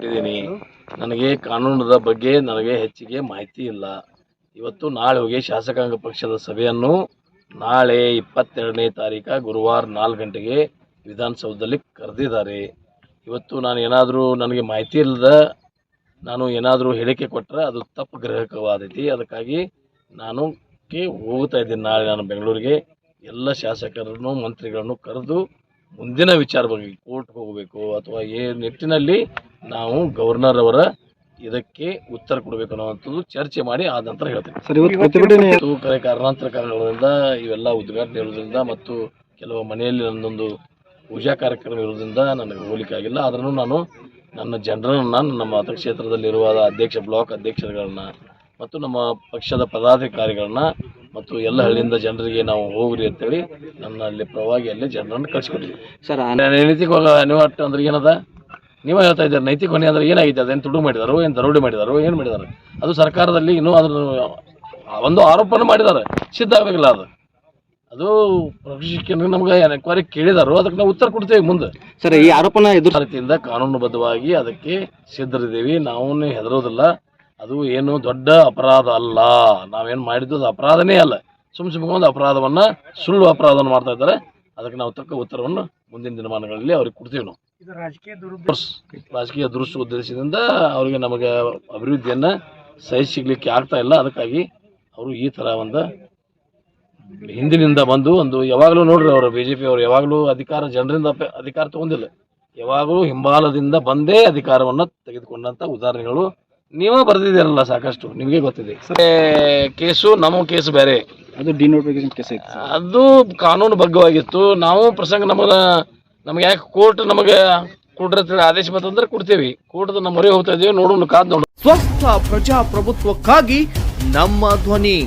ಕೊಟ್ಟಿದ್ದೀನಿ ನನಗೆ ಕಾನೂನದ ಬಗ್ಗೆ ನನಗೆ ಹೆಚ್ಚಿಗೆ ಮಾಹಿತಿ ಇಲ್ಲ. ಇವತ್ತು ನಾಳೆ ಹೋಗಿ ಶಾಸಕಾಂಗ ಪಕ್ಷದ ಸಭೆಯನ್ನು ನಾಳೆ ಇಪ್ಪತ್ತೆರಡನೇ ತಾರೀಕು ಗುರುವಾರ ನಾಲ್ಕು ಗಂಟೆಗೆ ವಿಧಾನಸೌಧದಲ್ಲಿ ಕರೆದಿದ್ದಾರೆ. ಇವತ್ತು ನಾನು ಏನಾದರೂ ನನಗೆ ಮಾಹಿತಿ ಇಲ್ಲದ ನಾನು ಏನಾದರೂ ಹೇಳಿಕೆ ಕೊಟ್ಟರೆ ಅದು ತಪ್ಪು ಗ್ರಹಕವಾದೈತಿ. ಅದಕ್ಕಾಗಿ ನಾನು ಹೋಗ್ತಾ ಇದ್ದೀನಿ. ನಾಳೆ ನಾನು ಬೆಂಗಳೂರಿಗೆ ಎಲ್ಲ ಶಾಸಕರನ್ನು, ಮಂತ್ರಿಗಳನ್ನು ಕರೆದು ಮುಂದಿನ ವಿಚಾರ ಬಗ್ಗೆ ಕೋರ್ಟ್ಗೆ ಹೋಗಬೇಕು ಅಥವಾ ಏ ನಿಟ್ಟಿನಲ್ಲಿ ನಾವು ಗವರ್ನರ್ ಅವರ ಇದಕ್ಕೆ ಉತ್ತರ ಕೊಡಬೇಕು ಅನ್ನೋವಂಥದ್ದು ಚರ್ಚೆ ಮಾಡಿ ಆದ ನಂತರ ಹೇಳ್ತೇನೆ. ಕಾರಣಾಂತರ ಕಾರಣಗಳಿಂದ ಇವೆಲ್ಲ ಉದ್ಘಾಟನೆ ಇರೋದ್ರಿಂದ ಮತ್ತು ಕೆಲವು ಮನೆಯಲ್ಲಿ ನನ್ನೊಂದು ಪೂಜಾ ಕಾರ್ಯಕ್ರಮ ಇರೋದ್ರಿಂದ ನನಗೆ ಹೋಗ್ಲಿಕ್ಕೆ ಆಗಿಲ್ಲ. ಆದ್ರೂ ನಾನು ನನ್ನ ಜನರನ್ನ ನಮ್ಮ ಮತಕ್ಷೇತ್ರದಲ್ಲಿರುವ ಅಧ್ಯಕ್ಷ ಬ್ಲಾಕ್ ಅಧ್ಯಕ್ಷರುಗಳನ್ನ ಮತ್ತು ನಮ್ಮ ಪಕ್ಷದ ಪದಾಧಿಕಾರಿಗಳನ್ನ ಮತ್ತು ಎಲ್ಲ ಹಳ್ಳಿಯಿಂದ ಜನರಿಗೆ ನಾವು ಹೋಗ್ರಿ ಅಂತೇಳಿ ನನ್ನ ಅಲ್ಲಿ ಪ್ರವಾಗಿ ಅಲ್ಲಿ ಜನರನ್ನು ಕಳಿಸ್ಕೊಟ್ಟಿದ್ವಿ. ಸರ್ ನೈತಿಕ ಅನಿವಾರ್ಯ ಅಂದ್ರೆ ಏನದ? ನೀವೇ ಹೇಳ್ತಾ ಇದ್ದಾರೆ ನೈತಿಕ ಹೊಣೆ ಅಂದ್ರೆ ಏನಾಗಿದೆ ಅದೇನು ತುಡು ಮಾಡಿದಾರೋ ಏನು ದರೋಡೆ ಮಾಡಿದಾರೋ ಏನು ಮಾಡಿದಾರೆ? ಅದು ಸರ್ಕಾರದಲ್ಲಿ ಇನ್ನೂ ಅದ್ರ ಒಂದು ಆರೋಪನ ಮಾಡಿದ್ದಾರೆ ಸಿದ್ಧ ಆಗಲಿಲ್ಲ ಅದು? ಅದು ಪ್ರಶಿಕ್ಷಣ ನಮ್ಗೆ ಎನ್ಕ್ವೈರಿ ಕೇಳಿದಾರೋ ಅದಕ್ಕೆ ನಾವು ಉತ್ತರ ಕೊಡ್ತೇವೆ ಮುಂದೆ. ಸರ್ ಈ ಆರೋಪನ ಎದುರು ರೀತಿಯಿಂದ ಕಾನೂನುಬದ್ಧವಾಗಿ ಅದಕ್ಕೆ ಸಿದ್ಧರಿದ್ದೀವಿ. ನಾವು ಹೆದರೋದಿಲ್ಲ. ಅದು ಏನು ದೊಡ್ಡ ಅಪರಾಧ ಅಲ್ಲ. ನಾವೇನು ಮಾಡಿದ್ದು ಅದು ಅಪರಾಧನೇ ಅಲ್ಲ. ಸುಮ್ ಸುಮ್ಮನೆ ಒಂದು ಅಪರಾಧವನ್ನು ಸುಳ್ಳು ಅಪರಾಧವನ್ನು ಮಾಡ್ತಾ ಇದ್ದಾರೆ. ಅದಕ್ಕೆ ನಾವು ತಕ್ಕ ಉತ್ತರವನ್ನು ಮುಂದಿನ ದಿನಮಾನಗಳಲ್ಲಿ ಅವ್ರಿಗೆ ಕೊಡ್ತೀವಿ ನಾವು. ದುರ್ಸ್- ರಾಜಕೀಯ ದುರುಸ್ತು ಉದ್ದೇಶದಿಂದ ಅವರಿಗೆ ನಮಗೆ ಅಭಿವೃದ್ಧಿಯನ್ನು ಸಹಿ ಸಿಗ್ಲಿಕ್ಕೆ ಆಗ್ತಾ ಇಲ್ಲ. ಅದಕ್ಕಾಗಿ ಅವರು ಈ ಥರ ಒಂದು ಹಿಂದಿನಿಂದ ಬಂದು ಒಂದು ಯಾವಾಗಲೂ ನೋಡ್ರಿ ಅವರು ಬಿಜೆಪಿ ಅವರು ಯಾವಾಗಲೂ ಅಧಿಕಾರ ಜನರಿಂದ ಅಧಿಕಾರ ತಗೊಂಡಿಲ್ಲ. ಯಾವಾಗಲೂ ಹಿಂಬಾಲದಿಂದ ಬಂದೇ ಅಧಿಕಾರವನ್ನು ತೆಗೆದುಕೊಂಡಂಥ ಉದಾಹರಣೆಗಳು ನೀವೇ ಬರೆದಿದ್ದೀರಲ್ಲ ಸಾಕಷ್ಟು ನಿಮಗೆ ಗೊತ್ತಿದೆ. ಕೇಸು ನಮ್ಮ ಕೇಸು ಬೇರೆ. ಅದು ಡಿನೋಟಿಫಿಕೇಶನ್ ಕೇಸ್ ಐತೆ ಅದು ಕಾನೂನು ಬಗ್ಗವಾಗಿತ್ತು. ನಾವು ಪ್ರಸಂಗ ನಮಗೆ ನಮಗೆ ಯಾಕೆ ಕೋರ್ಟ್ ನಮಗೆ ಕೊಡ್ರಿ ಆದೇಶ ಬಂತಂದ್ರೆ ಕೊಡ್ತೀವಿ. ಕೋರ್ಟ್ ನಮ್ಮ ಮೊರೆ ಹೋಗ್ತಾ ಇದೀವಿ ನೋಡೋಣ ಕಾದ್ ನೋಡೋಣ. ಸ್ವಚ್ಛ ಪ್ರಜಾಪ್ರಭುತ್ವಕ್ಕಾಗಿ ನಮ್ಮ ಧ್ವನಿ.